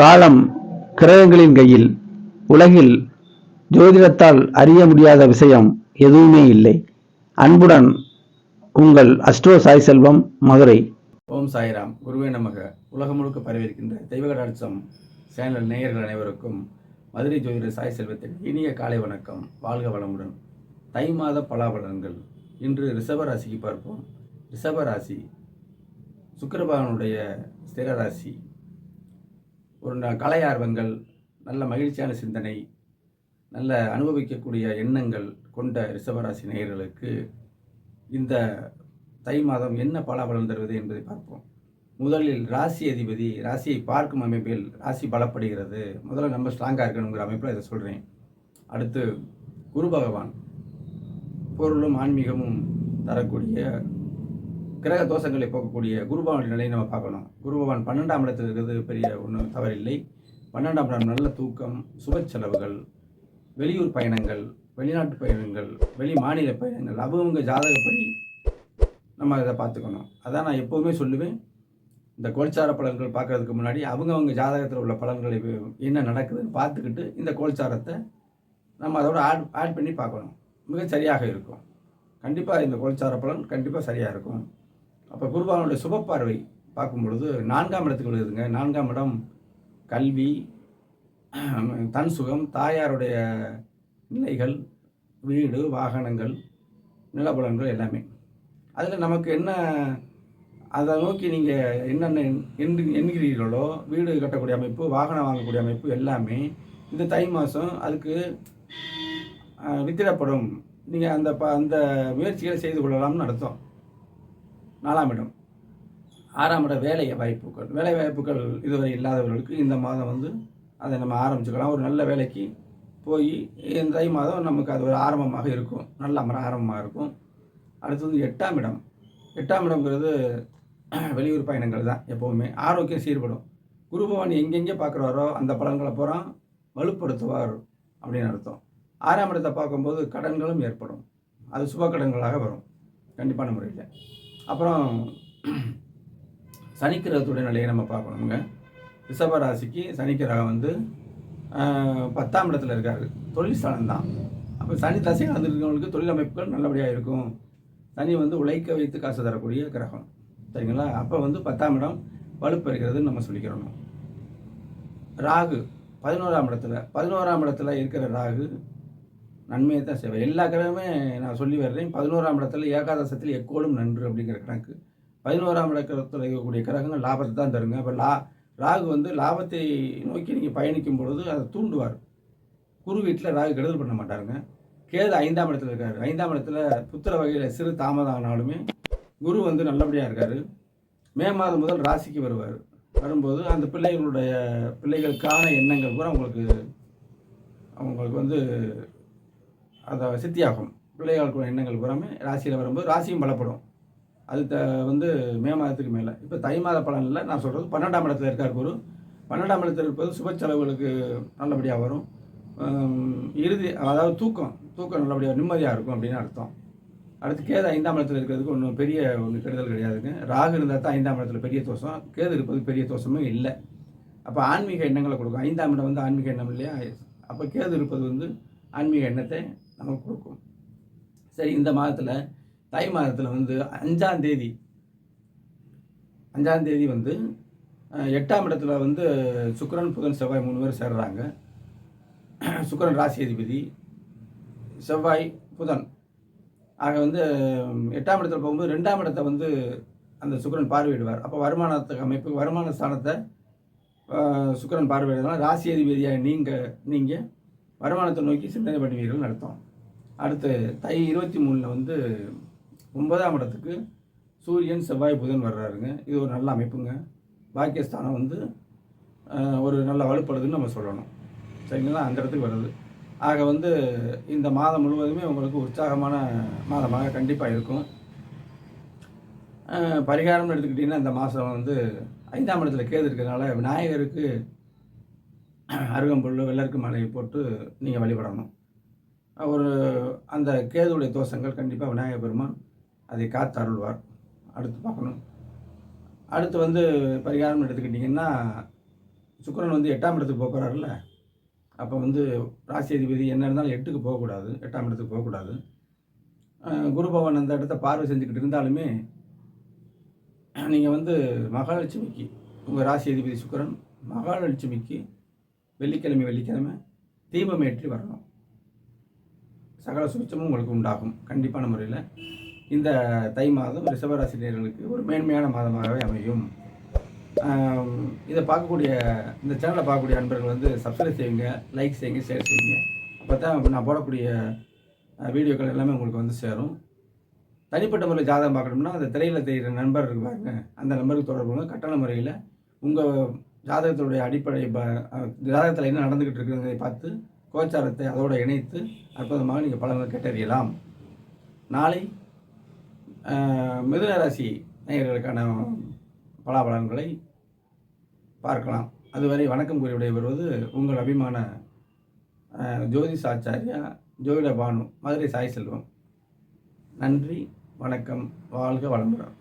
காலம் கிரகங்களின் கையில் உலகில் ஜோதிடத்தால் அறிய முடியாத விஷயம் எதுவுமே இல்லை. அன்புடன் உங்கள் அஸ்ட்ரோ சாய் செல்வம் மதுரை. ஓம் சாய்ராம். குருவே நமக. உலகம் முழுக்க பரவியிருக்கின்ற தெய்வகடாட்சம் சேனல் நேயர்கள் அனைவருக்கும் மதுரை ஜோதிட சாய் செல்வத்தின் இனிய காலை வணக்கம். வாழ்க வளமுடன். தை மாத பலாபலன்கள். இன்று ரிஷப ராசிக்கு பார்ப்போம். ரிஷப ராசி சுக்கிரபகவானுடைய ஸ்திர ராசி. ஒரு ந- கலை ஆர்வங்கள் நல்ல மகிழ்ச்சியான சிந்தனை நல்ல அனுபவிக்கக்கூடிய எண்ணங்கள் கொண்ட ரிஷபராசி நேயர்களுக்கு இந்த தை மாதம் என்ன பலாபலன் தருவது என்பதை பார்ப்போம். முதலில் ராசி அதிபதி ராசியை பார்க்கும் அமைப்பில் ராசி பலப்படுகிறது. முதல்ல நம்ம ஸ்ட்ராங்காக இருக்கணுங்கிற அமைப்பில் இதை சொல்கிறேன் அடுத்து குரு பகவான் பொருளும் ஆன்மீகமும் தரக்கூடிய கிரக தோஷங்களை போக்கக்கூடிய குருபவான் நிலையை நம்ம பார்க்கணும். குருபவான் பன்னெண்டாம் இடத்தில் இருக்கிறது பெரிய ஒன்றும் தவறில்லை. பன்னெண்டாம் இடம் நல்ல தூக்கம் சுப செலவுகள் வெளியூர் பயணங்கள் வெளிநாட்டு பயணங்கள் வெளி மாநில பயணங்கள் அவங்க ஜாதகப்படி நம்ம இதை பார்த்துக்கணும். அதான் நான் எப்போவுமே சொல்லுவேன். இந்த கோல்சார பலன்கள் பார்க்கறதுக்கு முன்னாடி அவங்கவுங்க ஜாதகத்தில் உள்ள பலன்களை என்ன நடக்குதுன்னு பார்த்துக்கிட்டு இந்த கோல்சாரத்தை நம்ம அதோட ஆட் ஆட் பண்ணி பார்க்கணும். மிக சரியாக இருக்கும். கண்டிப்பாக இந்த கோல்சார பலன் கண்டிப்பாக சரியாக இருக்கும். அப்போ குருபானுடைய சுபப்பார்வை பார்க்கும் பொழுது நான்காம் இடத்துக்கு விழுதுங்க நான்காம் இடம் கல்வி தன் சுகம் தாயாருடைய நிலைகள் வீடு வாகனங்கள் நிலப்பலன்கள் எல்லாமே. அதில் நமக்கு என்ன அதை நோக்கி நீங்கள் என்னென்ன எண்ணு எண்ணுகிறீர்களோ வீடு கட்டக்கூடிய அமைப்பு வாகனம் வாங்கக்கூடிய அமைப்பு எல்லாமே இந்த தை மாதம் அதுக்கு வித்திடப்படும். நீங்கள் அந்த ப அந்த முயற்சிகளை செய்து கொள்ளலாம்னு அர்த்தம். நாலாம் இடம். ஆறாம் இடம் வேலை வாய்ப்புகள். வேலை வாய்ப்புகள் இதுவரை இல்லாதவர்களுக்கு இந்த மாதம் வந்து அதை நம்ம ஆரம்பிச்சுக்கலாம். ஒரு நல்ல வேலைக்கு போய் இந்த தை மாதம் நமக்கு அது ஒரு ஆரம்பமாக இருக்கும். நல்ல ஆரம்பமாக இருக்கும். அடுத்து வந்து எட்டாம் இடம். எட்டாம் இடம்ங்கிறது வெளியூர் பயணங்கள் தான் எப்போவுமே. ஆரோக்கியம் சீர்படும். குரு பகவான் எங்கெங்கே பார்க்குறாரோ அந்த பலன்களை பூரா வலுப்படுத்துவார் அப்படின்னு அர்த்தம். ஆறாம் இடத்தை பார்க்கும்போது கடன்களும் ஏற்படும். அது சுப கடன்களாக வரும். கண்டிப்பான முறையில். அப்புறம் சனிக்கிரகத்துடைய நிலையை நம்ம பார்க்கணுங்க. ரிஷப ராசிக்கு சனிக்கிரகம் வந்து பத்தாம் இடத்துல இருக்காரு. தொழில் ஸ்தானம் தான். அப்போ சனி தசை நடந்துருக்கவங்களுக்கு தொழில் அமைப்புகள் நல்லபடியாக இருக்கும். சனி வந்து உழைக்க வைத்து காசு தரக்கூடிய கிரகம். சரிங்களா? அப்போ வந்து பத்தாம் இடம் வலுப்பெறுகிறதுன்னு நம்ம சொல்லிக்கிறோம் ராகு பதினோராம் இடத்துல பதினோராம் இடத்துல இருக்கிற ராகு நன்மையை தான் செய்வார். எல்லா கிரகமே நான் சொல்லி வர்றேன் பதினோராம் இடத்துல ஏகாதசத்தில் எக்கோடும் நன்று அப்படிங்கிற கணக்கு. பதினோராம் இடத்துல இருக்கக்கூடிய கிரகங்கள் லாபத்தை தான் தருங்க. அப்போ லா ராகு வந்து லாபத்தை நோக்கி நீங்கள் பயணிக்கும் பொழுது அதை தூண்டுவார். குரு வீட்டில் ராகு கெடுதல் பண்ண மாட்டாருங்க. கேது ஐந்தாம் இடத்துல இருக்கார். ஐந்தாம் இடத்துல புத்திர வகையில் சிறு தாமதம் ஆனாலுமே குரு வந்து நல்லபடியாக இருக்கார். மே மாதம் முதல் ராசிக்கு வருவார். வரும்போது அந்த பிள்ளைகளுடைய பிள்ளைகளுக்கான எண்ணங்கள் கூட அவங்களுக்கு அவங்களுக்கு வந்து அதை சித்தியாகும். பிள்ளைகளுக்கு எண்ணங்கள் பூராமே ராசியில் வரும்போது ராசியும் பலப்படும். அது த வந்து மே மாதத்துக்கு மேலே. இப்போ தை மாத பலனில் நான் சொல்கிறது பன்னெண்டாம் இடத்துல இருக்கார் குரு. பன்னெண்டாம் இடத்துல இருப்பது சுப செலவுகளுக்கு நல்லபடியாக வரும். இறுதி அதாவது தூக்கம் தூக்கம் நல்லபடியாக நிம்மதியாக இருக்கும் அப்படின்னு அர்த்தம். அடுத்து கேது ஐந்தாம் இடத்துல இருக்கிறதுக்கு ஒன்றும் பெரிய ஒன்று கெடுதல் கிடையாதுங்க. ராகு இருந்தால் தான் ஐந்தாம் இடத்துல பெரிய தோஷம். கேது இருப்பது பெரிய தோஷமே இல்லை. அப்போ ஆன்மீக எண்ணங்களை கொடுக்கும். ஐந்தாம் இடம் வந்து ஆன்மீக எண்ணம் இல்லையா? அப்போ கேது இருப்பது வந்து ஆன்மீக எண்ணத்தை நமக்கு கொடுக்கும். சரி இந்த மாதத்தில் தை மாதத்தில் வந்து அஞ்சாம் தேதி அஞ்சாம் தேதி வந்து எட்டாம் இடத்துல வந்து சுக்கரன் புதன் செவ்வாய் மூணு பேர் சேர்றாங்க. சுக்கிரன் ராசி அதிபதி செவ்வாய் புதன். ஆக வந்து எட்டாம் இடத்துல போகும்போது ரெண்டாம் இடத்தை வந்து அந்த சுக்கரன் பார்வையிடுவார். அப்போ வருமானத்துக்கு அமைப்பு வருமான ஸ்தானத்தை சுக்கரன் சுக்கிரன் பார்வையிடுறதுனால ராசி அதிபதியாக நீங்கள் நீங்கள் வருமானத்தை நோக்கி சிந்தனை பண்ணுவீர்கள் நடத்தும் அடுத்து தை இருபத்தி மூணில் வந்து ஒன்பதாம் இடத்துக்கு சூரியன் செவ்வாய் புதன் வர்றாருங்க. இது ஒரு நல்ல அமைப்புங்க. பாக்கியஸ்தானம் வந்து ஒரு நல்ல வலுப்படுதுன்னு நம்ம சொல்லணும். சரிங்களா? அந்த இடத்துக்கு வருது ஆக வந்து இந்த மாதம் முழுவதுமே உங்களுக்கு உற்சாகமான மாதமாக கண்டிப்பாக இருக்கும். பரிகாரம்னு எடுத்துக்கிட்டிங்கன்னா இந்த மாதம் வந்து ஐந்தாம் இடத்துல கேது இருக்கிறதுனால விநாயகருக்கு அருகம்புல் வெள்ளருக்கு மலையை போட்டு நீங்கள் வழிபடணும். ஒரு அந்த கேதுடைய தோஷங்கள் கண்டிப்பாக விநாயகர் பெருமான் அதை காத்து அருள்வார். அடுத்து பார்க்கணும். அடுத்து வந்து பரிகாரம் எடுத்துக்கிட்டிங்கன்னா சுக்கிரன் வந்து எட்டாம் இடத்துக்கு போகிறாருல்ல அப்போ வந்து ராசி அதிபதி என்ன இருந்தாலும் எட்டுக்கு போகக்கூடாது. எட்டாம் இடத்துக்கு போகக்கூடாது. குரு பவன் அந்த இடத்த பார்வை செஞ்சுக்கிட்டு இருந்தாலுமே நீங்கள் வந்து மகாலட்சுமிக்கு உங்கள் ராசி அதிபதி சுக்கிரன் மகாலட்சுமிக்கு வெள்ளிக்கிழமை வெள்ளிக்கிழமை தீபம் ஏற்றி வரணும். சகல சுபிச்சமும் உங்களுக்கு உண்டாகும். கண்டிப்பான முறையில் இந்த தை மாதம் ரிஷபராசினியர்களுக்கு ஒரு மேன்மையான மாதமாகவே அமையும். இதை பார்க்கக்கூடிய இந்த சேனலை பார்க்கக்கூடிய அன்பர்கள் வந்து சப்ஸ்கிரைப் செய்யுங்க லைக் செய்யுங்க ஷேர் செய்யுங்க. அப்போ தான் நான் போடக்கூடிய வீடியோக்கள் எல்லாமே உங்களுக்கு வந்து சேரும். தனிப்பட்ட முறையில் ஜாதகம் பார்க்கணும்னா அந்த திரையில் தெரிகிற நண்பர் இருக்கு பாருங்க. அந்த நம்பருக்கு தொடர்பு கட்டண முறையில் உங்கள் ஜாதகத்துடைய அடிப்படை ப ஜாதகத்தில் என்ன நடந்துக்கிட்டு இருக்குங்கிறதை பார்த்து கோச்சாரத்தை அதோடு இணைத்து அற்புதமாக நீங்கள் பலன்கள் கேட்டறியலாம் நாளை அஹ், மிதுன ராசி நேயர்களுக்கான பலாபலன்களை பார்க்கலாம். அதுவரை வணக்கம் கூறி விடைபெறுவது உங்கள் அபிமான ஜோதி சாச்சாரியா ஆச்சாரியா ஜோதிட பானு மதுரை சாய் செல்வம். நன்றி வணக்கம் வாழ்க வளமுடன்.